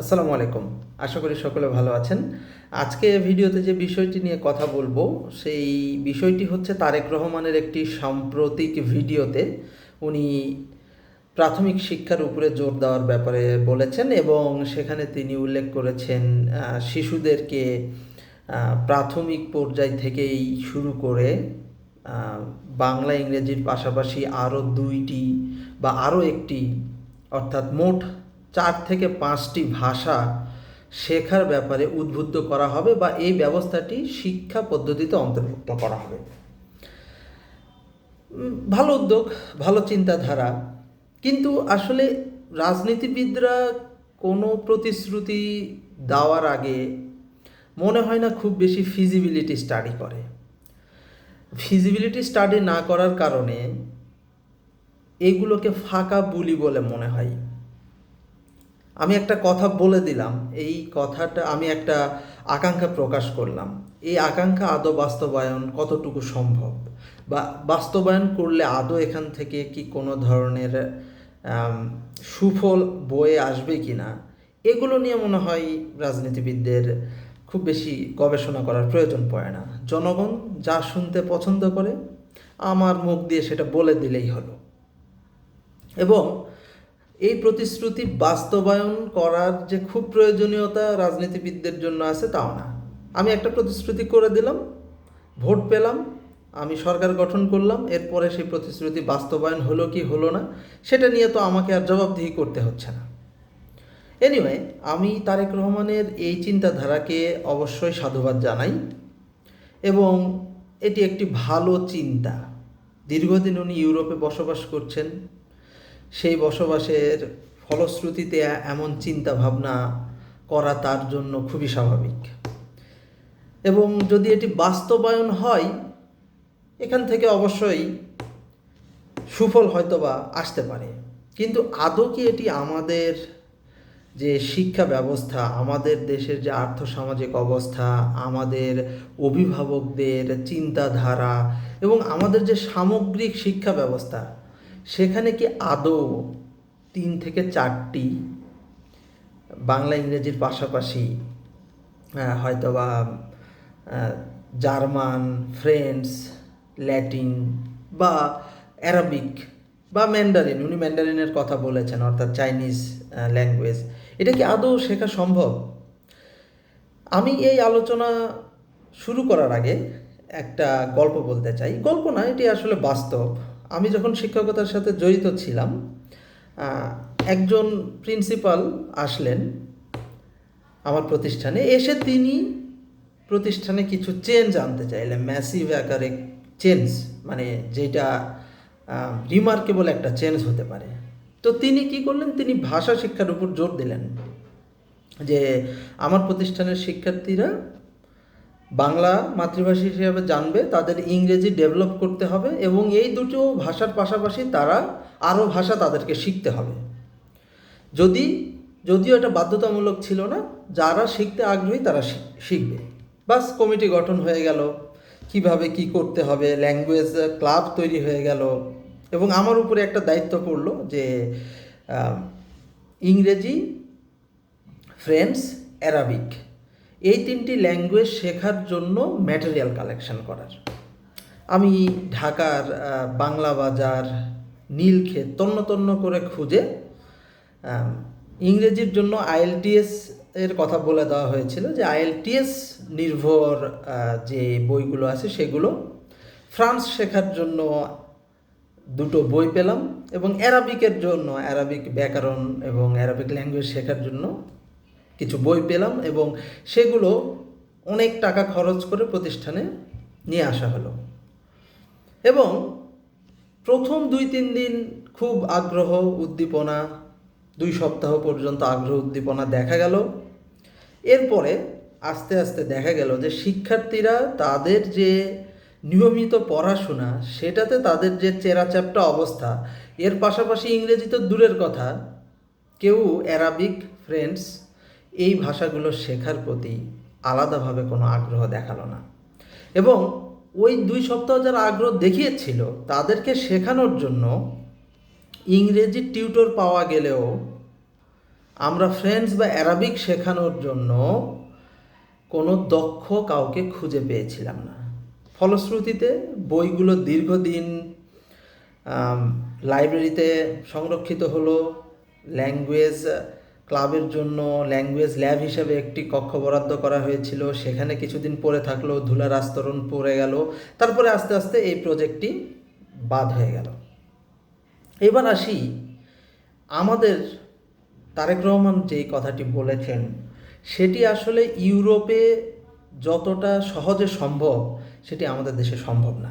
আসসালামু আলাইকুম। আশা করি সকলে ভালো আছেন। আজকে ভিডিওতে যে বিষয়টি নিয়ে কথা বলব, সেই বিষয়টি হচ্ছে তারেক রহমানের একটি সাম্প্রতিক ভিডিওতে উনি প্রাথমিক শিক্ষার উপরে জোর দেওয়ার ব্যাপারে বলেছেন এবং সেখানে তিনি উল্লেখ করেছেন শিশুদেরকে প্রাথমিক পর্যায় থেকেই শুরু করে বাংলা ইংরেজির পাশাপাশি আরও দুইটি বা আরও একটি, অর্থাৎ মোট চার থেকে পাঁচটি ভাষা শেখার ব্যাপারে উদ্বুদ্ধ করা হবে বা এই ব্যবস্থাটি শিক্ষা পদ্ধতিতে অন্তর্ভুক্ত করা হবে। ভালো উদ্যোগ, ভালো চিন্তাধারা। কিন্তু আসলে রাজনীতিবিদরা কোনো প্রতিশ্রুতি দেওয়ার আগে মনে হয় না খুব বেশি ফিজিবিলিটি স্টাডি করে। ফিজিবিলিটি স্টাডি না করার কারণে এগুলোকে ফাঁকা বুলি বলে মনে হয়। আমি একটা কথা বলে দিলাম। এই কথাটা আমি একটা আকাঙ্ক্ষা প্রকাশ করলাম। এই আকাঙ্ক্ষা আদৌ বাস্তবায়ন কতটুকু সম্ভব? বা বাস্তবায়ন করলে আদৌ এখান থেকে কি কোনো ধরনের সুফল বয়ে আসবে কি না এগুলো নিয়ে মনে হয় রাজনীতিবিদদের খুব বেশি গবেষণা করার প্রয়োজন পড়ে না। জনগণ যা শুনতে পছন্দ করে, আমার মুখ দিয়ে সেটা বলে দিলেই হলো। এবং এই প্রতিশ্রুতি বাস্তবায়ন করার যে খুব প্রয়োজনীয়তা রাজনীতিবিদদের জন্য আছে তাও না। আমি একটা প্রতিশ্রুতি করে দিলাম, ভোট পেলাম, আমি সরকার গঠন করলাম, এরপরে সেই প্রতিশ্রুতি বাস্তবায়ন হলো কি হলো না, সেটা নিয়ে তো আমাকে আর জবাবদিহি করতে হচ্ছে না। এনিওয়ে আমি তারেক রহমানের এই চিন্তাধারাকে অবশ্যই সাধুবাদ জানাই এবং এটি একটি ভালো চিন্তা। দীর্ঘদিন উনি ইউরোপে বসবাস করছেন সেই বসবাসের ফলশ্রুতিতে এমন চিন্তা ভাবনা করা তার জন্য খুবই স্বাভাবিক। এবং যদি এটি বাস্তবায়ন হয়, এখান থেকে অবশ্যই সুফল হয়তোবা আসতে পারে। কিন্তু আদৌ কি এটি আমাদের যে শিক্ষা ব্যবস্থা, আমাদের দেশের যে আর্থসামাজিক অবস্থা, আমাদের অভিভাবকদের চিন্তাধারা এবং আমাদের যে সামগ্রিক শিক্ষা ব্যবস্থা সেখানে কি আদৌ তিন থেকে চারটি বাংলা ইংরেজির পাশাপাশি হয়তো বা জার্মান ফ্রেঞ্চ ল্যাটিন বা অ্যারাবিক বা ম্যান্ডারিন, উনি ম্যান্ডারিনের কথা বলেছেন, অর্থাৎ চাইনিজ ল্যাঙ্গুয়েজ, এটা কি আদৌ শেখা সম্ভব? আমি এই আলোচনা শুরু করার আগে একটা গল্প বলতে চাই। গল্প না, এটি আসলে বাস্তব। আমি যখন শিক্ষকতার সাথে জড়িত ছিলাম একজন প্রিন্সিপাল আসলেন আমার প্রতিষ্ঠানে। এসে তিনি প্রতিষ্ঠানে কিছু চেঞ্জ আনতে চাইলেন ম্যাসিভ আকারে চেঞ্জ মানে যেটা রিমার্কেবল একটা চেঞ্জ হতে পারে। তো তিনি কি করলেন, তিনি ভাষা শিক্ষার উপর জোর দিলেন যে, আমার প্রতিষ্ঠানের শিক্ষার্থীরা বাংলা মাতৃভাষী হিসেবে জানবে, তাদের ইংরেজি ডেভেলপ করতে হবে এবং এই দুটো ভাষার পাশাপাশি তারা আরও ভাষা তাদেরকে শিখতে হবে। যদি, যদিও এটা বাধ্যতামূলক ছিল না, যারা শিখতে আগ্রহী তারা শিখ- শিখবে। বাস কমিটি গঠন হয়ে গেল। কীভাবে কি করতে হবে ল্যাঙ্গুয়েজ ক্লাব তৈরি হয়ে গেল। এবং আমার উপরে একটা দায়িত্ব পড়ল যে ইংরেজি ফ্রেঞ্চ অ্যারাবিক এই তিনটি ল্যাঙ্গুয়েজ শেখার জন্য ম্যাটেরিয়াল কালেকশন করার। আমি ঢাকার বাংলা বাজার, নীলক্ষেত তন্ন তন্ন করে খুঁজে ইংরেজির জন্য আইএলটিএস এর কথা বলে দেওয়া হয়েছিল যে আইএলটিএস নির্ভর যে বইগুলো আছে সেগুলো ফ্রান্স শেখার জন্য দুটো বই পেলাম এবং অ্যারাবিকের জন্য, অ্যারাবিক ব্যাকরণ এবং অ্যারাবিক ল্যাঙ্গুয়েজ শেখার জন্য কিছু বই পেলাম এবং সেগুলো অনেক টাকা খরচ করে প্রতিষ্ঠানে নিয়ে আসা হলো। এবং প্রথম দুই, তিন দিন খুব আগ্রহ, উদ্দীপনা, দুই সপ্তাহ পর্যন্ত আগ্রহ, উদ্দীপনা দেখা গেল। এরপরে আস্তে আস্তে দেখা গেল যে শিক্ষার্থীরা তাদের যে নিয়মিত পড়াশোনা, সেটাতে তাদের যে চেরাচ্যাপটা অবস্থা, এর পাশাপাশি ইংরেজি তো দূরের কথা। কেউ অ্যারাবিক ফ্রেন্ডস এই ভাষাগুলো শেখার প্রতি আলাদাভাবে কোনো আগ্রহ দেখাল না। এবং ওই দুই সপ্তাহ যারা আগ্রহ দেখিয়েছিল, তাদেরকে শেখানোর জন্য ইংরেজি টিউটর পাওয়া গেলেও আমরা ফ্রেঞ্চ বা অ্যারাবিক শেখানোর জন্য কোনো দক্ষ কাউকে খুঁজে পেয়েছিলাম না। ফলশ্রুতিতে বইগুলো দীর্ঘদিন লাইব্রেরিতে সংরক্ষিত হলো ল্যাঙ্গুয়েজ ক্লাবের জন্য ল্যাঙ্গুয়েজ ল্যাব হিসেবে একটি কক্ষ বরাদ্দ করা হয়েছিল। সেখানে কিছুদিন পরে থাকল, ধুলার আস্তরণ পড়ে গেল। তারপরে আস্তে আস্তে এই প্রজেক্টটি বাদ হয়ে গেল। এবার আসি আমাদের তারেক রহমান যেই কথাটি বলেছেন, সেটি আসলে ইউরোপে যতটা সহজে সম্ভব, সেটি আমাদের দেশে সম্ভব না।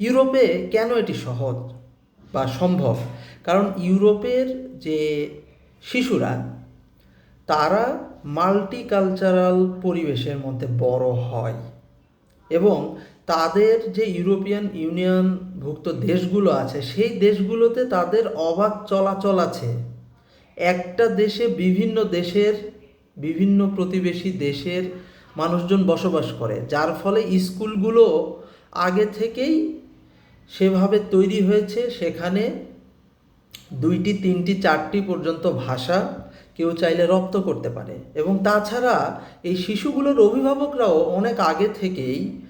ইউরোপে কেন এটি সহজ বা সম্ভব? কারণ ইউরোপের যে শিশুরা তারা মাল্টিকালচারাল পরিবেশের মধ্যে বড় হয় এবং তাদের যে ইউরোপিয়ান ইউনিয়নভুক্ত দেশগুলো আছে, সেই দেশগুলোতে তাদের অবাধ চলাচল আছে। একটা দেশে বিভিন্ন দেশের, বিভিন্ন প্রতিবেশী দেশের মানুষজন বসবাস করে, যার ফলে স্কুলগুলো আগে থেকেই সেভাবে তৈরি হয়েছে। সেখানে দুইটি, তিনটি, চারটি পর্যন্ত ভাষা কেউ চাইলে রপ্ত করতে পারে। এবং তাছাড়া এই শিশুগুলোর অভিভাবকরাও অনেক আগে থেকেই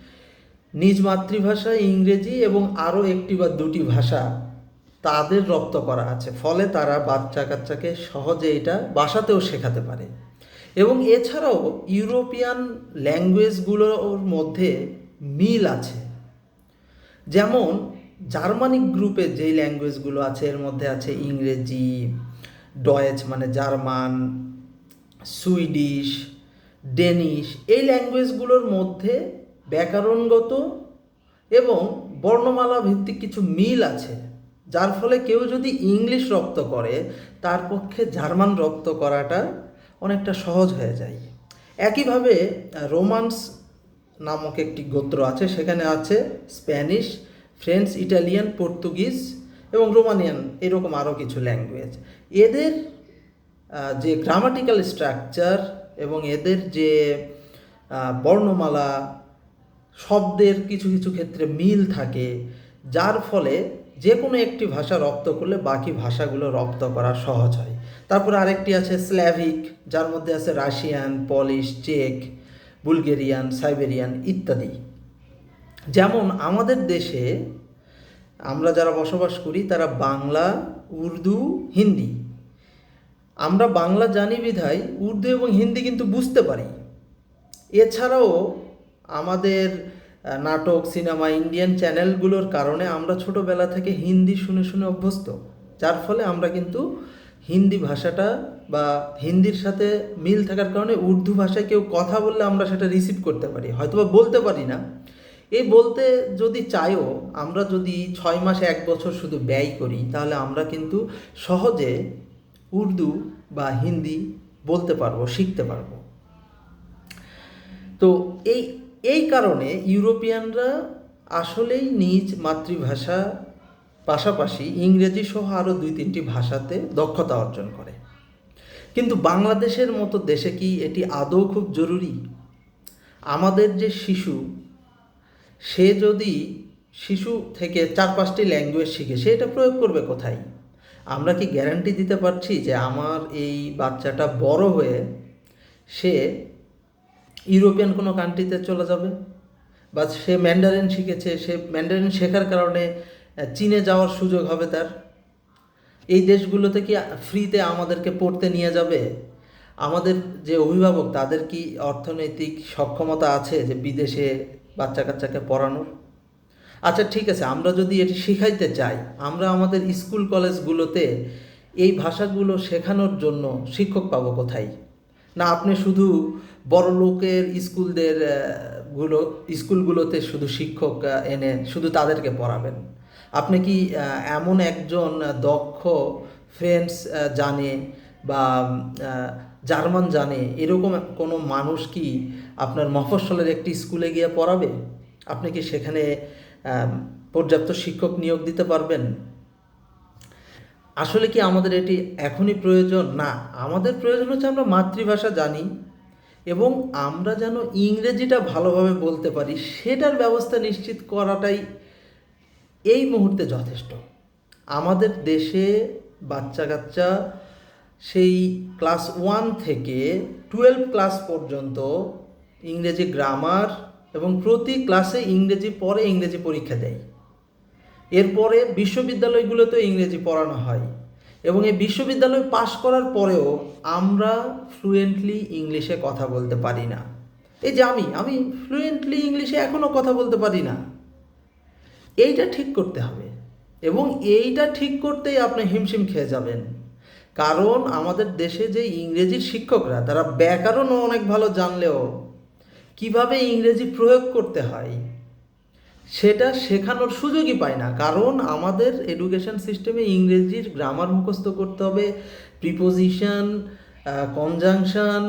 নিজ মাতৃভাষা ইংরেজি এবং আরও একটি বা দুটি ভাষা তাদের রপ্ত করা আছে। ফলে তারা বাচ্চা কাচ্চাকে সহজে এটা বাসাতেও শেখাতে পারে। এবং এছাড়াও ইউরোপিয়ান ল্যাঙ্গুয়েজগুলোর মধ্যে মিল আছে। যেমন জার্মানিক গ্রুপে যেই ল্যাঙ্গুয়েজগুলো আছে, এর মধ্যে আছে ইংরেজি ডয়েচ মানে জার্মান, সুইডিশ, ডেনিশ, এই ল্যাঙ্গুয়েজগুলোর মধ্যে ব্যাকরণগত এবং বর্ণমালা ভিত্তিক কিছু মিল আছে, যার ফলে কেউ যদি ইংলিশ রপ্ত করে, তার পক্ষে জার্মান রপ্ত করাটা অনেকটা সহজ হয়ে যায়। একইভাবে রোমান্স নামক একটি গোত্র আছে, সেখানে আছে স্প্যানিশ ফ্রেঞ্চ ইটালিয়ান পর্তুগিজ এবং রোমানিয়ান এরকম আরও কিছু ল্যাঙ্গুয়েজ এদের যে গ্রামাটিক্যাল স্ট্রাকচার এবং এদের যে বর্ণমালা শব্দের কিছু কিছু ক্ষেত্রে মিল থাকে, যার ফলে যে কোনো একটি ভাষা রপ্ত করলে বাকি ভাষাগুলো রপ্ত করা সহজ হয়। তারপর আরেকটি আছে স্ল্যাভিক যার মধ্যে আছে রাশিয়ান পলিশ চেক বুলগেরিয়ান সাইবেরিয়ান ইত্যাদি। যেমন আমাদের দেশে আমরা যারা বসবাস করি, তারা বাংলা, উর্দু, হিন্দি। আমরা বাংলা জানি বিধায় উর্দু এবং হিন্দি কিন্তু বুঝতে পারি। এছাড়াও আমাদের নাটক, সিনেমা, ইন্ডিয়ান চ্যানেলগুলোর কারণে আমরা ছোটোবেলা থেকে হিন্দি শুনে শুনে অভ্যস্ত। যার ফলে আমরা কিন্তু হিন্দি ভাষাটা বা হিন্দির সাথে মিল থাকার কারণে উর্দু ভাষায় কেউ কথা বললে আমরা সেটা রিসিভ করতে পারি। হয়তোবা বলতে পারি না এই বলতে যদি চাইও আমরা যদি ছয় মাসে এক বছর শুধু ব্যয় করি, তাহলে আমরা কিন্তু সহজে উর্দু বা হিন্দি বলতে পারব, শিখতে পারব। তো এই এই কারণে ইউরোপিয়ানরা আসলেই নিজ মাতৃভাষা পাশাপাশি ইংরেজি সহ আরও দুই তিনটি ভাষাতে দক্ষতা অর্জন করে। কিন্তু বাংলাদেশের মতো দেশে কি এটি আদৌ খুব জরুরি? আমাদের যে শিশু সে যদি শিশু থেকে চার পাঁচটি ল্যাঙ্গুয়েজ শিখে, সে এটা প্রয়োগ করবে কোথায়? আমরা কি গ্যারান্টি দিতে পারছি যে আমার এই বাচ্চাটা বড় হয়ে সে ইউরোপিয়ান কোনো কান্ট্রিতে চলে যাবে? বা সে ম্যান্ডারিন শিখেছে, সে ম্যান্ডারিন শেখার কারণে চীনে যাওয়ার সুযোগ হবে তার? এই দেশগুলোতে কি ফ্রিতে আমাদেরকে পড়তে নিয়ে যাবে? আমাদের যে অভিভাবক, তাদের কি অর্থনৈতিক সক্ষমতা আছে যে বিদেশে বাচ্চা কাচ্চাকে পড়ানোর? আচ্ছা ঠিক আছে, আমরা যদি এটি শিখাইতে চাই, আমরা আমাদের স্কুল কলেজগুলোতে এই ভাষাগুলো শেখানোর জন্য শিক্ষক পাবো কোথায়? না, আপনি শুধু বড় লোকের স্কুলদেরগুলো, স্কুলগুলোতে শুধু শিক্ষক এনে শুধু তাদেরকে পড়াবেন? আপনি কি এমন একজন দক্ষ ফ্রেন্ডস জানে বা জার্মান জানে এরকম কোনো মানুষ কি আপনার মফস্বলের একটি স্কুলে গিয়ে পড়াবে? আপনি কি সেখানে পর্যাপ্ত শিক্ষক নিয়োগ দিতে পারবেন? আসলে কি আমাদের এটি এখনই প্রয়োজন? না, আমাদের প্রয়োজন হচ্ছে আমরা মাতৃভাষা জানি এবং আমরা যেন ইংরেজিটা ভালোভাবে বলতে পারি, সেটার ব্যবস্থা নিশ্চিত করাটাই এই মুহূর্তে যথেষ্ট। আমাদের দেশে বাচ্চা কাচ্চা সেই ক্লাস ওয়ান থেকে টুয়েলভ ক্লাস পর্যন্ত ইংরেজি গ্রামার এবং প্রতি ক্লাসে ইংরেজি পরে ইংরেজি পরীক্ষা দেয়। এরপরে বিশ্ববিদ্যালয়গুলোতে ইংরেজি পড়ানো হয় এবং এই বিশ্ববিদ্যালয় পাশ করার পরেও আমরা ফ্লুয়েন্টলি ইংলিশে কথা বলতে পারি না। এই যে আমি আমি ফ্লুয়েন্টলি ইংলিশে এখনও কথা বলতে পারি না। এইটা ঠিক করতে হবে এবং এইটা ঠিক করতেই আপনি হিমশিম খেয়ে যাবেন। কারণ আমাদের দেশে যে ইংরেজির শিক্ষকরা, তারা ব্যাকরণও অনেক ভালো জানলেও কীভাবে ইংরেজি প্রয়োগ করতে হয়, সেটা শেখানোর সুযোগই পায় না। কারণ আমাদের এডুকেশন সিস্টেমে ইংরেজির গ্রামার মুখস্থ করতে হবে প্রিপোজিশন কনজাংশন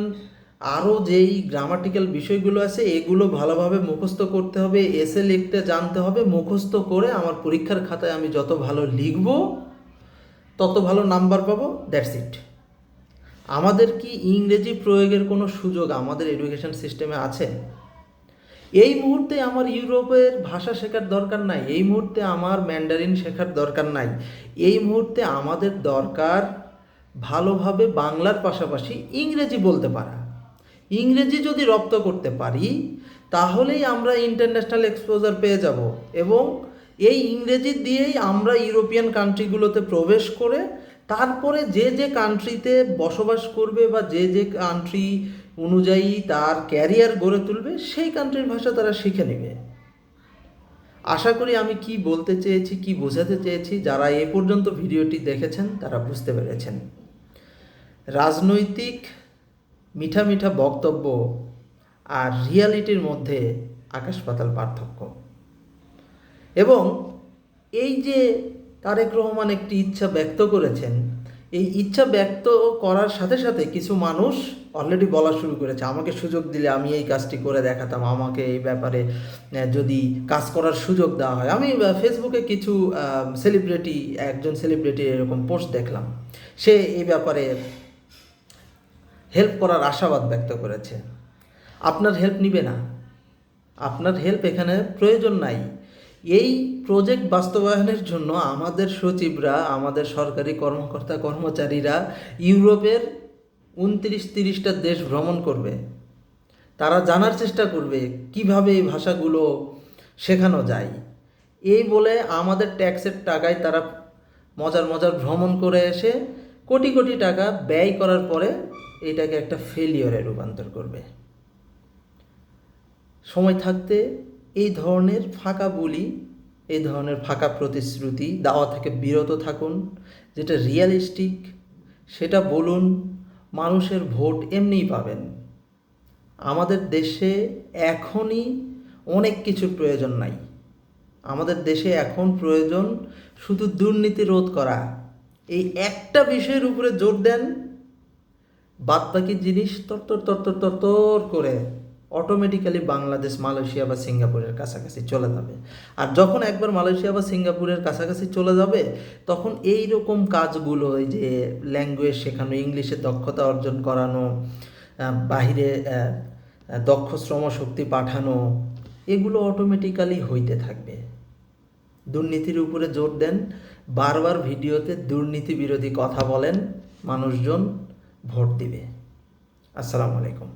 আরও যেই গ্রামাটিক্যাল বিষয়গুলো আছে, এগুলো ভালোভাবে মুখস্থ করতে হবে এসে লিখতে জানতে হবে, মুখস্থ করে আমার পরীক্ষার খাতায় আমি যত ভালো লিখব তত ভালো নাম্বার পাবো দ্যাটস ইট আমাদের কি ইংরেজি প্রয়োগের কোনো সুযোগ আমাদের এডুকেশন সিস্টেমে আছে? এই মুহূর্তে আমার ইউরোপের ভাষা শেখার দরকার নাই, এই মুহূর্তে আমার ম্যান্ডারিন শেখার দরকার নাই, এই মুহূর্তে আমাদের দরকার ভালোভাবে বাংলার পাশাপাশি ইংরেজি বলতে পারা। ইংরেজি যদি রপ্ত করতে পারি, তাহলেই আমরা ইন্টারন্যাশনাল এক্সপোজার পেয়ে যাব এবং এই ইংরেজি দিয়েই আমরা ইউরোপিয়ান কান্ট্রিগুলোতে প্রবেশ করে তারপরে যে যে কান্ট্রিতে বসবাস করবে বা যে যে কান্ট্রি অনুযায়ী তার ক্যারিয়ার গড়ে তুলবে, সেই কান্ট্রির ভাষা তারা শিখে নেবে। আশা করি আমি কি বলতে চেয়েছি, কি বোঝাতে চেয়েছি, যারা এ পর্যন্ত ভিডিওটি দেখেছেন তারা বুঝতে পেরেছেন। রাজনৈতিক মিঠা মিঠা বক্তব্য আর রিয়ালিটির মধ্যে আকাশ পাতাল পার্থক্য। এবং এই যে তারেক রহমান একটি ইচ্ছা ব্যক্ত করেছেন, এই ইচ্ছা ব্যক্ত করার সাথে সাথে কিছু মানুষ অলরেডি বলা শুরু করেছে, আমাকে সুযোগ দিলে আমি এই কাজটি করে দেখাতাম, আমাকে এই ব্যাপারে যদি কাজ করার সুযোগ দেওয়া হয়। আমি ফেসবুকে কিছু সেলিব্রিটি একজন সেলিব্রিটি এরকম পোস্ট দেখলাম। সে এই ব্যাপারে হেল্প করার আশাবাদ ব্যক্ত করেছে। আপনার হেল্প নিবে না। আপনার হেল্প এখানে প্রয়োজন নাই। এই প্রজেক্ট বাস্তবায়নের জন্য আমাদের সচিবরা, আমাদের সরকারি কর্মকর্তা, কর্মচারীরা ইউরোপের উনত্রিশ, তিরিশটা দেশ ভ্রমণ করবে। তারা জানার চেষ্টা করবে কীভাবে এই ভাষাগুলো শেখানো যায়। এই বলে আমাদের ট্যাক্সের টাকায় তারা মজার মজার ভ্রমণ করে এসে কোটি কোটি টাকা ব্যয় করার পরে এটাকে একটা ফেলিওরে রূপান্তর করবে। সময় থাকতে এই ধরনের ফাঁকা বলি, এই ধরনের ফাঁকা প্রতিশ্রুতি, দেওয়া থেকে বিরত থাকুন, যেটা রিয়ালিস্টিক সেটা বলুন, মানুষের ভোট এমনিই পাবেন। আমাদের দেশে এখনই অনেক কিছুর প্রয়োজন নাই। আমাদের দেশে এখন প্রয়োজন শুধু দুর্নীতি রোধ করা। এই একটা বিষয়ের উপরে জোর দেন বাদ বাকি জিনিস তরতর তরতর তরতর করে অটোমেটিক্যালি বাংলাদেশ, মালয়েশিয়া বা সিঙ্গাপুরের কাছাকাছি চলে যাবে। আর যখন একবার মালয়েশিয়া বা সিঙ্গাপুরের কাছাকাছি চলে যাবে, তখন এই রকম কাজগুলো, এই যে ল্যাঙ্গুয়েজ শেখানো, ইংলিশে দক্ষতা অর্জন করানো বাহিরে দক্ষ শ্রমশক্তি পাঠানো, এগুলো অটোমেটিক্যালি হইতে থাকবে। দুর্নীতির উপরে জোর দেন, বারবার ভিডিওতে দুর্নীতি বিরোধী কথা বলেন, মানুষজন ভোট দিবে। আসসালামু আলাইকুম।